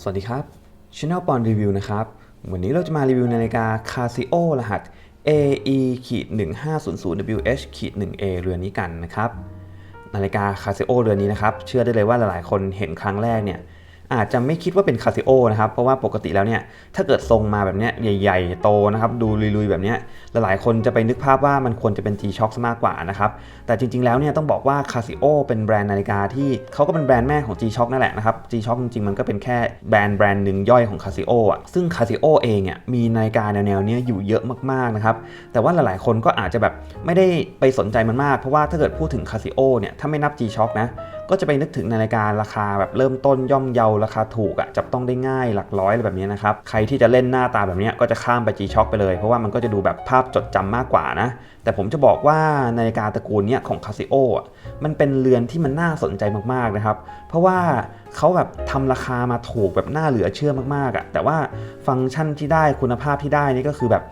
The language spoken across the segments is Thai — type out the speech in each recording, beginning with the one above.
สวัสดีครับ Channel ปอนรีวิวนะครับ วันนี้เราจะมารีวิวนาฬิกา Casio รหัส AE 1500 WH 1A เรือนนี้กันนะครับ นาฬิกา Casio เรือนนี้นะครับ เชื่อได้เลยว่าหลายๆ คนเห็นครั้งแรกเนี่ย อาจจะไม่คิดว่าเป็น Casio นะครับ เพราะว่าปกติแล้วเนี่ย ถ้าเกิดทรงมาแบบเนี้ยใหญ่ ๆ โตนะครับ ดูลุยๆ แบบเนี้ยหลายๆ คนจะไปนึกภาพว่ามันควรจะเป็น G-Shock มากกว่านะครับ แต่จริงๆ แล้วเนี่ยต้องบอกว่า Casio เป็นแบรนด์นาฬิกาที่เขาก็เป็นแบรนด์แม่ของ G-Shock นั่นแหละนะครับ G-Shock จริงๆ มันก็เป็นแค่แบรนด์แบรนด์หนึ่งย่อยของ Casio อะ ซึ่ง Casio เองอะมีนาฬิกาแนวๆนี้อยู่เยอะมากๆ นะครับ แต่ว่าหลายๆ คนก็อาจจะแบบไม่ได้ไปสนใจมันมาก เพราะว่าถ้าเกิดพูดถึง Casio เนี่ย ถ้าไม่นับ G-Shock นะ ก็จะไปนึกถึงนาฬิการาคาแบบเริ่มต้นย่อมเยาราคาถูกอะจับต้องได้ง่ายหลักร้อยอะไรแบบนี้นะครับใครที่จะเล่นหน้าตาแบบนี้ก็จะข้ามไป G-Shock ไปเลยเพราะว่ามันก็จะดูแบบภาพจดจำมากกว่านะแต่ผมจะบอกว่านาฬิกาตระกูลเนี้ยของ Casio อะมันเป็นเรือนที่มันน่าสนใจมากๆนะครับ เพราะว่าเขาแบบทำราคามาถูกแบบน่าเหลือเชื่อมากๆอะแต่ว่าฟังก์ชันที่ได้คุณภาพที่ได้นี่ก็คือแบบ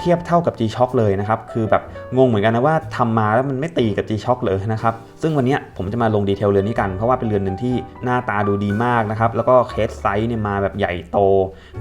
เทียบเท่ากับ G-Shock เลยนะครับ คือแบบงงเหมือนกันนะว่าทำมาแล้วมันไม่ตีกับ G-Shock เลยนะครับ ซึ่งวันนี้ผมจะมาลงดีเทลเรือนนี้กัน เพราะว่าเป็นเรือนหนึ่งที่หน้าตาดูดีมากนะครับ แล้วก็เคสไซส์เนี่ยมาแบบใหญ่โต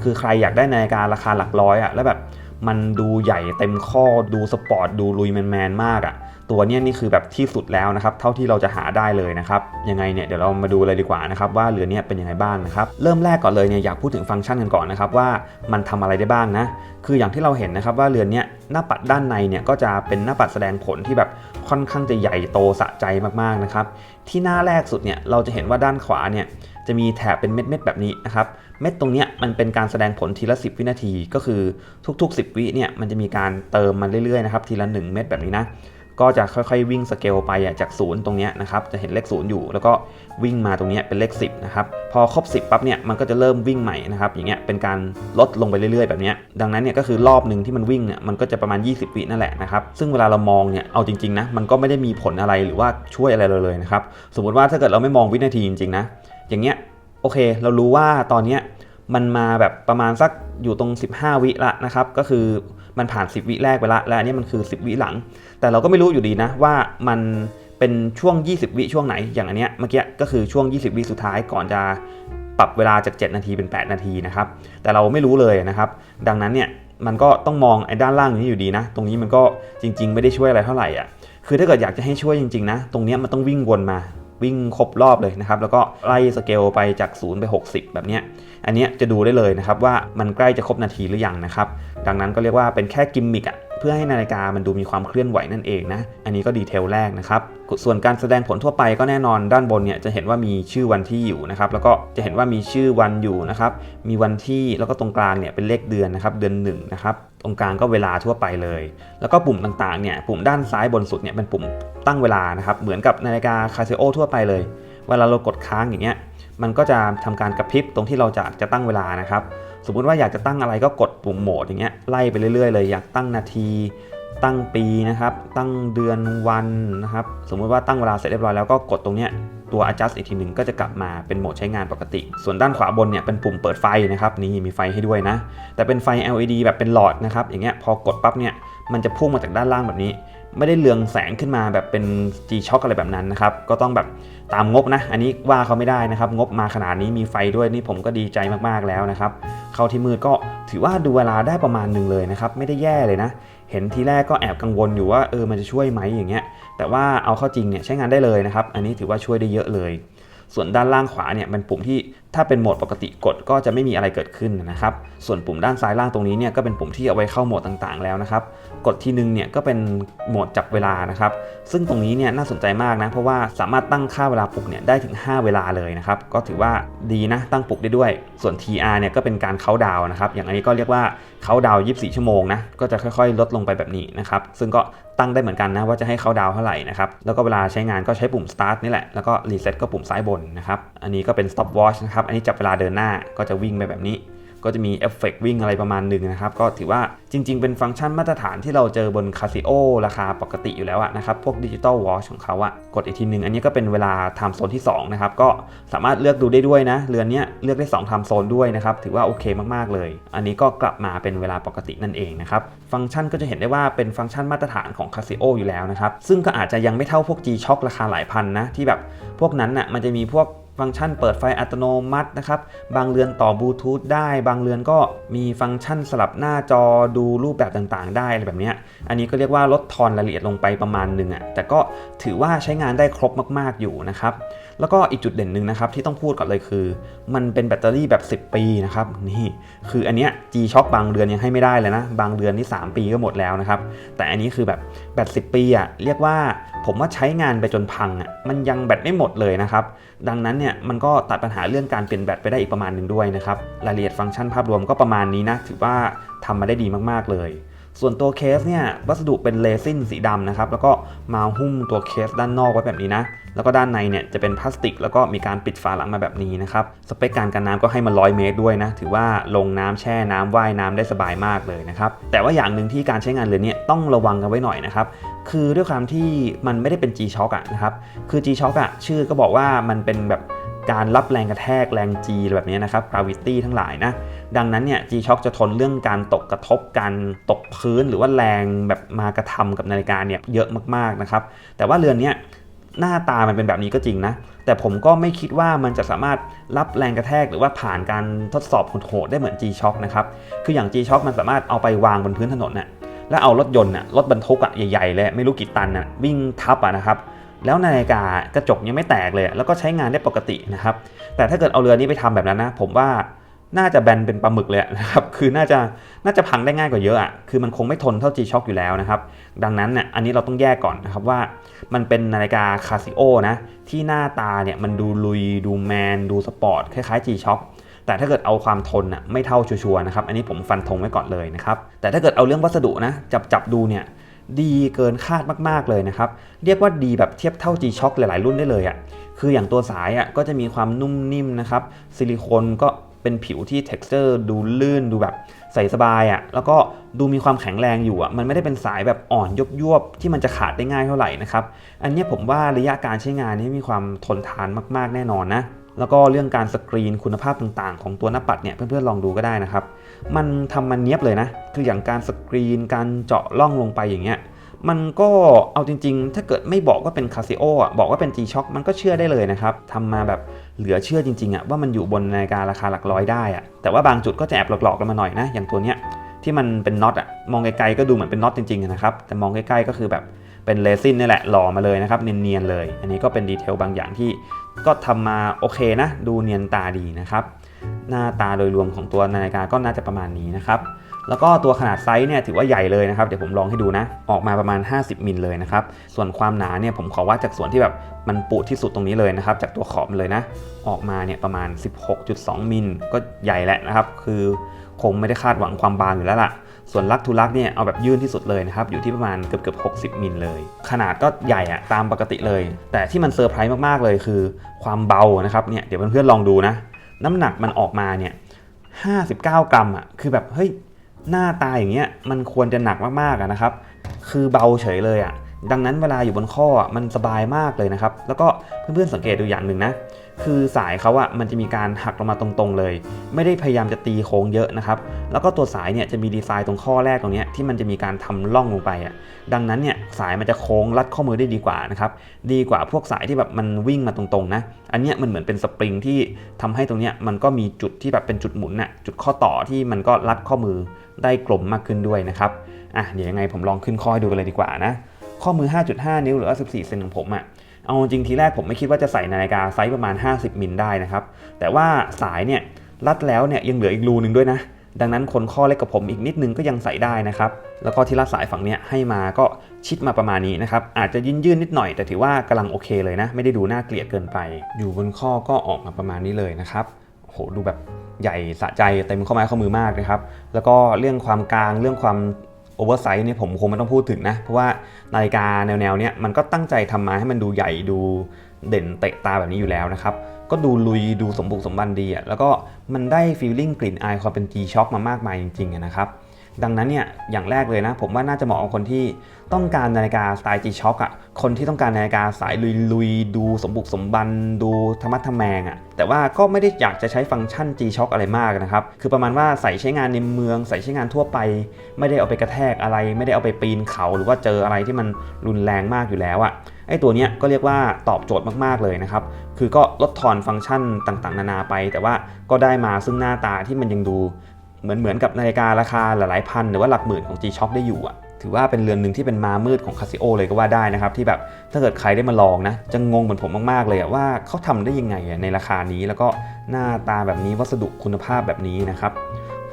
คือใครอยากได้นาฬิการาคาหลักร้อยอะแล้วแบบมันดูใหญ่เต็มข้อดูสปอร์ตดูลุยแมนๆมากอะ ตัวเนี้ยนี่คือแบบที่สุดแล้วนะครับ เท่าที่เราจะหาได้เลยนะครับยังไงเนี่ยเดี๋ยวเรามาดูเลยดีกว่านะครับว่าเรือนเนี้ยเป็นยังไงบ้างนะครับเริ่มแรกก่อนเลยเนี่ยอยากพูดถึงฟังก์ชันกันก่อนนะครับว่ามันทำอะไรได้บ้างนะคืออย่างที่เราเห็นนะครับว่าเรือนเนี้ยหน้าปัดด้านในเนี่ยก็จะเป็นหน้าปัดแสดงผลที่แบบค่อนข้างจะใหญ่โตสะใจมากๆนะครับที่หน้าแรกสุดเนี่ยเราจะเห็นว่าด้านขวาเนี่ยจะมีแถบเป็นเม็ดๆแบบนี้นะครับเม็ดตรงเนี้ยมันเป็นการแสดงผลทีละ 10 วินาที ก็คือทุกๆ 10 วิเนี่ยมันจะมีการเติมมันเรื่อยๆนะครับทีละ 1 เม็ดแบบนี้นะ ก็จะค่อยๆวิ่งสเกลไปจากศูนย์ตรงนี้นะครับจะเห็นเลขศูนย์อยู่ แล้วก็วิ่งมาตรงนี้เป็นเลข 10นะครับพอครบ 10ปั๊บเนี่ยมันก็จะเริ่มวิ่งใหม่นะครับอย่างเงี้ยเป็นการลดลงไปเรื่อยๆแบบนี้ดังนั้นเนี่ยก็คือรอบหนึ่งที่มันวิ่งเนี่ยมันก็จะประมาณ 20 วินั่นแหละนะครับซึ่งเวลาเรามองเนี่ยเอาจริงๆนะมันก็ไม่ได้มีผลอะไรหรือว่าช่วยอะไรเราเลยนะครับสมมติว่าถ้าเกิดเราไม่มองวินาทีจริงๆนะอย่างเงี้ยโอเค เรารู้ว่าตอนเนี้ยมันมาแบบประมาณสักอยู่ตรง 15 วิละนะครับก็คือมันผ่าน 10 วิแรกไปละและอันนี้มันคือ 10 วิหลัง แต่เราก็ไม่รู้อยู่ดีนะว่ามันเป็นช่วง 20 วิช่วงไหนอย่างอันเนี้ยเมื่อกี้ก็คือช่วง 20 วิสุดท้ายก่อนจะปรับเวลาจาก 7 นาทีเป็น 8 นาทีนะครับ แต่เราไม่รู้เลยนะครับ ดังนั้นเนี่ยมันก็ต้องมองไอ้ด้านล่างนี้อยู่ดีนะ ตรงนี้มันก็จริง ๆ ไม่ได้ช่วยอะไรเท่าไหร่อะคือถ้าเกิดอยากจะให้ช่วยจริงๆนะ ตรงเนี้ยมันต้องวิ่งวนมาวิ่งครบรอบเลยนะครับ แล้วก็ไล่สเกลไปจาก 0 ไป 60 แบบเนี้ยอันเนี้ยจะดูได้เลยนะครับว่ามันใกล้จะครบนาทีหรือยังนะครับ ดังนั้นก็เรียกว่าเป็นแค่กิมมิกอะ เพื่อให้นาฬิกามันดูมีความเคลื่อนไหวนั่นเองนะ อันนี้ก็ดีเทลแรกนะครับส่วนการแสดงผลทั่วไปก็แน่นอนด้านบนเนี่ยจะเห็นว่ามีชื่อวันที่อยู่นะครับแล้วก็จะเห็นว่ามีชื่อวันอยู่นะครับมีวันที่แล้วก็ตรงกลางเนี่ยเป็นเลขเดือนนะครับเดือน1นะครับตรงกลางก็เวลาทั่วไปเลย แล้วก็ปุ่มต่างๆเนี่ยปุ่มด้านซ้ายบนสุดเนี่ยเป็นปุ่มตั้งเวลานะครับเหมือนกับนาฬิกาคา s โอทั่วไปเลย เวลาเรากดค้างอย่างเงี้ยมันก็จะทำการกระพริบตรงที่เราจะจะตั้งเวลานะครับ สมมุติว่าอยากจะตั้งอะไรก็กดปุ่มโหมดอย่างเงี้ยไล่ไปเรื่อยๆเลยอยากตั้งนาที ตั้งปีนะครับ ตั้งเดือนวันนะครับ สมมุติว่าตั้งเวลาเสร็จเรียบร้อยแล้วก็กดตรงเนี้ยตัว adjust อีกทีหนึ่งก็จะกลับมาเป็นโหมดใช้งานปกติ ส่วนด้านขวาบนเนี่ยเป็นปุ่มเปิดไฟนะครับนี่มีไฟให้ด้วยนะ แต่เป็นไฟ LED แบบเป็นหลอดนะครับอย่างเงี้ยพอกดปั๊บเนี่ยมันจะพุ่งมาจากด้านล่างแบบนี้ ไม่ได้เรืองแสงขึ้นมาแบบเป็น G-Shock อะไรแบบนั้นนะครับ ก็ต้องแบบตามงบนะ อันนี้ว่าเขาไม่ได้นะครับ งบมาขนาดนี้มีไฟด้วยนี่ผมก็ดีใจมากๆแล้วนะครับ เข้าที่มืดก็ถือว่าดูเวลาได้ประมาณหนึ่งเลยนะครับ ไม่ได้แย่เลยนะ เห็นทีแรกก็แอบกังวลอยู่ว่าเออมันจะช่วยไหมอย่างเงี้ย แต่ว่าเอาเข้าจริงเนี่ยใช้งานได้เลยนะครับ อันนี้ถือว่าช่วยได้เยอะเลย ส่วนด้านล่างขวาเนี่ยเป็นปุ่มที่ถ้าเป็นโหมดปกติกดก็จะไม่มีอะไรเกิดขึ้นนะครับ ส่วนปุ่มด้านซ้ายล่างตรงนี้เนี่ยก็เป็นปุ่มที่เอาไว้เข้าโหมดต่างๆแล้วนะครับ กดทีนึงเนี่ยก็เป็นโหมดจับเวลานะครับ ซึ่งตรงนี้เนี่ยน่าสนใจมากนะเพราะว่าสามารถตั้งค่าเวลาปลุกเนี่ยได้ถึง 5 เวลาเลยนะครับ ก็ถือว่าดีนะตั้งปลุกได้ด้วย ส่วน TR เนี่ยก็เป็นการเคาดาวนะครับ อย่างอันนี้ก็เรียกว่าเคาดาว 24 ชั่วโมงนะก็จะค่อยๆ ลดลงไปแบบนี้นะครับ ซึ่งก็ตั้งได้เหมือนกันนะว่าจะให้เคาดาวเท่าไหร่นะครับ แล้วก็เวลาใช้งานก็ใช้ปุ่ม start นี่แหละแล้วก็ reset ก็ปุ่มซ้ายบนนะครับอันนี้ก็เป็น stop watch นะครับ อันนี้จับเวลาเดินหน้าก็จะวิ่งไปแบบนี้ ก็จะมีเอฟเฟกวิ่งอะไรประมาณหนึ่งนะครับ ก็ถือว่าจริง ๆ เป็นฟังก์ชันมาตรฐานที่เราเจอบน Casio ราคาปกติอยู่แล้วอะนะครับ พวกดิจิตอลวอชของเขาอะกดอีกทีหนึ่งอันนี้ก็เป็นเวลา time zone ที่2นะครับ ก็สามารถเลือกดูได้ด้วยนะ เรือนนี้เลือกได้2 time zone ด้วยนะครับ ถือว่าโอเคมากๆเลย อันนี้ก็กลับมาเป็นเวลาปกตินั่นเองนะครับ ฟังก์ชันก็จะเห็นได้ว่าเป็นฟังก์ชันมาตรฐานของ Casio ออยู่แล้วนะครับ ซึ่งก็อาจจะยังไม่เท่าพวก G-Shock ราคาหลายพันนะที่แบบพวกนั้นน่ะมันจะมีพวก ฟังก์ชันเปิดไฟอัตโนมัตินะครับ บางเรือนต่อบลูทูธได้ บางเรือนก็มีฟังก์ชันสลับหน้าจอดูรูปแบบต่างๆ ได้อะไรแบบนี้อันนี้ก็เรียกว่าลดทอนรายละเอียดลงไปประมาณหนึ่งอะแต่ก็ถือว่าใช้งานได้ครบมากๆอยู่นะครับแล้วก็อีกจุดเด่นหนึ่งนะครับที่ต้องพูดก่อนเลยคือ มันเป็นแบตเตอรี่แบบ 10 ปีนะครับนี่คืออันเนี้ย G-Shock บางเรือนยังให้ไม่ได้เลยนะ บางเรือนนี่ 3 ปีก็หมดแล้วนะครับแต่อันนี้คือแบบแบต10 ปีอะเรียกว่าผมว่าใช้งานไปจนพังอะมันยังแบตไม่หมดเลยนะครับ ดังนั้นเนี่ยมันก็ตัดปัญหาเรื่องการเปลี่ยนแบตไปได้อีกประมาณหนึ่งด้วยนะครับรายละเอียดฟังก์ชันภาพรวมก็ประมาณนี้นะถือว่าทำมาได้ดีมากๆเลย ส่วนตัวเคสเนี่ยวัสดุเป็นเรซินสีดำนะครับแล้วก็มาหุ้มตัวเคสด้านนอกไว้แบบนี้นะแล้วก็ด้านในเนี่ยจะเป็นพลาสติก แล้วก็มีการปิดฝาหลังมาแบบนี้นะครับสเปคการกันน้ำก็ให้มันร้อยเมตรด้วยนะถือว่าลงน้ำแช่น้ำว่ายน้ำได้สบายมากเลยนะครับแต่ว่าอย่างหนึ่งที่การใช้งานเรือนี้ต้องระวังกันไว้หน่อยนะครับคือด้วยความที่มันไม่ได้เป็น G-Shock อะนะครับคือ G-Shock อะชื่อก็บอกว่ามันเป็นแบบการรับแรงกระแทกแรง G แบบนี้นะครับ gravity ทั้งหลายนะ ดังนั้นเนี่ย G-Shock จะทนเรื่องการตกกระทบการตกพื้นหรือว่าแรงแบบมากระทำกับนาฬิกาเนี่ยเยอะมากๆนะครับ แต่ว่าเรือนเนี้ยหน้าตามันเป็นแบบนี้ก็จริงนะ แต่ผมก็ไม่คิดว่ามันจะสามารถรับแรงกระแทกหรือว่าผ่านการทดสอบโหดได้เหมือน G-Shock นะครับ คืออย่าง G-Shock มันสามารถเอาไปวางบนพื้นถนนน่ะแล้วเอารถยนต์น่ะรถบรรทุกอะใหญ่ๆเลยไม่รู้กี่ตันน่ะวิ่งทับอะนะครับแล้วนาฬิกากระจกยังไม่แตกเลย แล้วก็ใช้งานได้ปกตินะครับ แต่ถ้าเกิดเอาเรือนี้ไปทำแบบนั้นนะ ผมว่า น่าจะแบนเป็นปลาหมึกเลยนะครับ คือน่าจะน่าจะพังได้ง่ายกว่าเยอะอะ คือมันคงไม่ทนเท่า G-Shock อยู่แล้วนะครับ ดังนั้นเนี่ย อันนี้เราต้องแยกก่อนนะครับว่า มันเป็นนาฬิกาคาซิโอนะ ที่หน้าตาเนี่ยมันดูลุย ดูแมน ดูสปอร์ต คล้ายๆ G-Shock แต่ถ้าเกิดเอาความทนอะไม่เท่าชัวร์นะครับ อันนี้ผมฟันธงไว้ก่อนเลยนะครับ แต่ถ้าเกิดเอาเรื่องวัสดุนะ จับจับดูเนี่ยดีเกินคาดมากๆเลยนะครับ เรียกว่าดีแบบเทียบเท่า G-Shock หลายๆรุ่นได้เลยอะ่ะ คืออย่างตัวสายอะ่ะก็จะมีความนุ่มนิ่มนะครับ ซิลิโคนก็ เป็นผิวที่ texture ดูลื่นดูแบบใส่สบายอะ่ะแล้วก็ดูมีความแข็งแรงอยู่อะ่ะมันไม่ได้เป็นสายแบบอ่อนยบยบๆที่มันจะขาดได้ง่ายเท่าไหร่นะครับอันนี้ผมว่าระยะการใช้งานนี่มีความทนทานมากๆแน่นอนนะแล้วก็เรื่องการสกรีนคุณภาพต่างๆ ของตัวหน้าปัดเนี่ยเพื่อนๆลองดูก็ได้นะครับ มันทำมันเนี้ยบเลยนะ คืออย่างการสกรีนการเจาะล่องลงไปอย่างเงี้ย มันก็เอาจริง ๆ ถ้าเกิดไม่บอกว่าเป็น Casio อะบอกว่าเป็น G-Shock มันก็เชื่อได้เลยนะครับทำมาแบบเหลือเชื่อจริงๆอะว่ามันอยู่บนนาฬิการาคาหลักร้อยได้อะแต่ว่าบางจุดก็จะแอบหลอกๆกันมาหน่อยนะ อย่างตัวเนี้ยที่มันเป็นน็อตอะมองไกลๆก็ดูเหมือนเป็นน็อตจริงๆนะครับแต่มองใกล้ๆก็คือแบบเป็นเรซินนี่แหละหล่อมาเลยนะครับเนียนๆเลย อันนี้ก็เป็นดีเทลบางอย่างที่ก็ทำมาโอเคนะ ดูเนียนตาดีนะครับหน้าตาโดยรวมของตัวนาฬิกาก็น่าจะประมาณนี้นะครับ แล้วก็ตัวขนาดไซส์เนี่ยถือว่าใหญ่เลยนะครับ เดี๋ยวผมลองให้ดูนะ ออกมาประมาณ 50 มิลเลยนะครับ ส่วนความหนาเนี่ยผมขอวัดจากส่วนที่แบบมันปุที่สุดตรงนี้เลยนะครับ จากตัวขอบเลยนะ ออกมาเนี่ยประมาณ 16.2 มิลก็ใหญ่แหละนะครับ คือคงไม่ได้คาดหวังความบางอยู่แล้วล่ะ ส่วนลักทูลักเนี่ยเอาแบบยื่นที่สุดเลยนะครับ อยู่ที่ประมาณเกือบเกือบ60 มิลเลย ขนาดก็ใหญ่อะตามปกติเลย แต่ที่มันเซอร์ไพรส์มากๆเลยคือ ความเบานะครับ เนี่ยเดี๋ยวเพื่อนๆลองดูนะ น้ำหนักมันออกมาเนี่ย59 กรัมอะคือแบบเฮ้ย หน้าตาอย่างเงี้ยมันควรจะหนักมากๆนะครับ คือเบาเฉยเลยอะ ดังนั้นเวลาอยู่บนข้อมันสบายมากเลยนะครับ แล้วก็เพื่อนๆสังเกตดูอย่างหนึ่งนะ คือสายเขาอะมันจะมีการหักลงมาตรงๆเลย ไม่ได้พยายามจะตีโค้งเยอะนะครับ แล้วก็ตัวสายเนี่ยจะมีดีไซน์ตรงข้อแรกตรงเนี้ยที่มันจะมีการทำล่องลงไปอะดังนั้นเนี่ยสายมันจะโค้งรัดข้อมือได้ดีกว่านะครับ ดีกว่าพวกสายที่แบบมันวิ่งมาตรงๆนะ อันเนี้ยมันเหมือนเป็นสปริงที่ทำให้ตรงเนี้ยมันก็มีจุดที่แบบเป็นจุดหมุนน่ะจุดข้อต่อที่มันก็รัดข้อมือได้กลมมากขึ้นด้วยนะครับ อะเดี๋ยวยังไงผมลองขึ้นข้อให้ดูกันเลยดีกว่านะ ข้อมือ 5.5 นิ้วหรือว่า14เซนของผมอะ่ะเอาจริงทีแรกผมไม่คิดว่าจะใส่นาฬิกาไซส์ประมาณ 50 มิลได้นะครับ แต่ว่าสายเนี่ยรัดแล้วเนี่ยยังเหลืออีกรูนึงด้วยนะ ดังนั้นคนข้อเล็กกับผมอีกนิดนึงก็ยังใส่ได้นะครับ แล้วก็ที่รัดสายฝั่งเนี้ยให้มาก็ชิดมาประมาณนี้นะครับ อาจจะยืนยืนๆนิดหน่อยแต่ถือว่ากำลังโอเคเลยนะ ไม่ได้ดูน่าเกลียดเกินไป อยู่บนข้อก็ออกมาประมาณนี้เลยนะครับโอ้โหดูแบบใหญ่สะใจเต็มข้อไม้ข้อมือมากนะครับ แล้วก็เรื่องความกลางเรื่องความ โอเวอร์ไซส์เนี่ยผมคงไม่ต้องพูดถึงนะ เพราะว่านาฬิกาแนวๆเนี้ยมันก็ตั้งใจทำมาให้มันดูใหญ่ดูเด่นเตะตาแบบนี้อยู่แล้วนะครับ ก็ดูลุยดูสมบุกสมบันดีอะแล้วก็มันได้ฟีลลิ่งกลิ่นอายความเป็น G-Shock มามากมายจริงๆนะครับ ดังนั้นเนี่ยอย่างแรกเลยนะ ผมว่าน่าจะเหมาะกับคนที่ต้องการนาฬิกาสไตล์ G-Shock อะคนที่ต้องการนาฬิกาสายลุยๆ ดูสมบุกสมบัน ดูธรรมะทแมงอะแต่ว่าก็ไม่ได้อยากจะใช้ฟังก์ชัน G-Shock อะไรมากนะครับ คือประมาณว่าใส่ใช้งานในเมือง ใส่ใช้งานทั่วไป ไม่ได้เอาไปกระแทกอะไร ไม่ได้เอาไปปีนเขา หรือว่าเจออะไรที่มันรุนแรงมากอยู่แล้วอะไอ้ตัวเนี้ยก็เรียกว่าตอบโจทย์มากๆเลยนะครับ คือก็ลดทอนฟังก์ชันต่างๆ นานาไป แต่ว่าก็ได้มาซึ่งหน้าตาที่มันยังดู เหมือนเหมือนกับนาฬิการาคาหลายพันหรือว่าหลักหมื่นของ G-Shock ได้อยู่อะถือว่าเป็นเรือนหนึ่งที่เป็นมามืดของ Casio เลยก็ว่าได้นะครับ ที่แบบถ้าเกิดใครได้มาลองนะ จะงงเหมือนผมมาก ๆ เลยว่าเขาทำได้ยังไงในราคานี้แล้วก็หน้าตาแบบนี้วัสดุคุณภาพแบบนี้นะครับ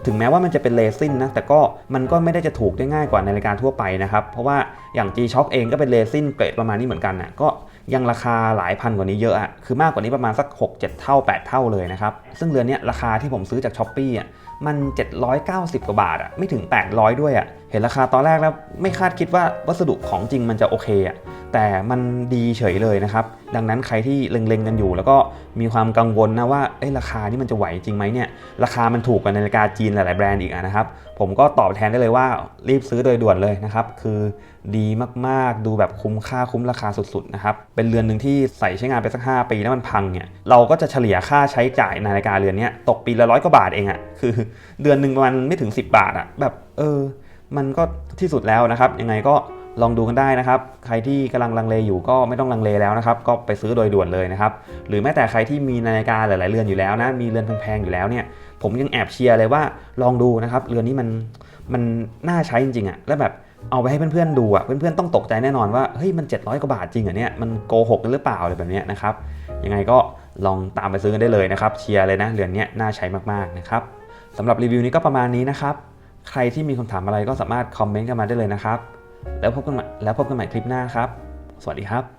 ถึงแม้ว่ามันจะเป็นเลซินนะ แต่ก็มันก็ไม่ได้จะถูกได้ง่ายกว่านาฬิกาทั่วไปนะครับ เพราะว่าอย่าง G-Shock เองก็เป็นเลซินเกรดประมาณนี้เหมือนกันนะก็ยังราคาหลายพันกว่านี้เยอะอะคือมากกว่านี้ประมาณสัก 6-7 เท่า 8 เท่าเลยนะครับ ซึ่งเรือนนี้ราคาที่ผมซื้อจาก s h อ p e e อะ มัน 790 กว่าบาทอะไม่ถึง 800 ด้วยอะเห็นราคาตอนแรกแล้วไม่คาดคิดว่าวัสดุของจริงมันจะโอเคอะแต่มันดีเฉยเลยนะครับ ดังนั้นใครที่เล็งๆกันอยู่ แล้วก็มีความกังวลนะว่าเอ้ยราคานี่มันจะไหวจริงไหมเนี่ย ราคามันถูกกว่านาฬิกาจีนหลายๆแบรนด์อีกอะนะครับ ผมก็ตอบแทนได้เลยว่ารีบซื้อโดยด่วนเลยนะครับ คือดีมากๆ ดูแบบคุ้มค่าคุ้มราคาสุดๆนะครับ เป็นเรือนหนึ่งที่ใส่ใช้งานไปสัก 5 ปีแล้วมันพังเนี่ย เราก็จะเฉลี่ยค่าใช้จ่ายนาฬิกาเรือนนี้ตกปีละร้อยกว่าบาทเองอะคือเดือนหนึ่งประมาณไม่ถึง 10 บาทอะแบบเออ มันก็ที่สุดแล้วนะครับ ยังไงก็ลองดูกันได้นะครับ ใครที่กำลังลังเลอยู่ก็ไม่ต้องลังเลแล้วนะครับ ก็ไปซื้อโดยด่วนเลยนะครับ หรือแม้แต่ใครที่มีนาฬิกาหลาย ๆ เรือนอยู่แล้วนะ มีเรือนแพง ๆ อยู่แล้วเนี่ย ผมยังแอบเชียร์เลยว่าลองดูนะครับ เรือนนี้มันมันน่าใช้จริง ๆอะแล้วแบบเอาไปให้เพื่อน ๆ ดูอะเพื่อน ๆ ต้องตกใจแน่นอนว่า เฮ้ย มัน 700 กว่าบาทจริงเหรอเนี่ย มันโกหกกันหรือเปล่าอะไรแบบเนี้ยนะครับ ยังไงก็ลองตามไปซื้อกันได้เลยนะครับ เชียร์เลยนะ เรือนนี้น่าใช้มาก ๆ นะครับสำหรับรีวิวนี้ก็ประมาณนี้นะครับ ใครที่มีคำถามอะไรก็สามารถคอมเมนต์กันมาได้เลยนะครับ แล้วพบกันใหม่แล้วพบกันใหม่คลิปหน้าครับ สวัสดีครับ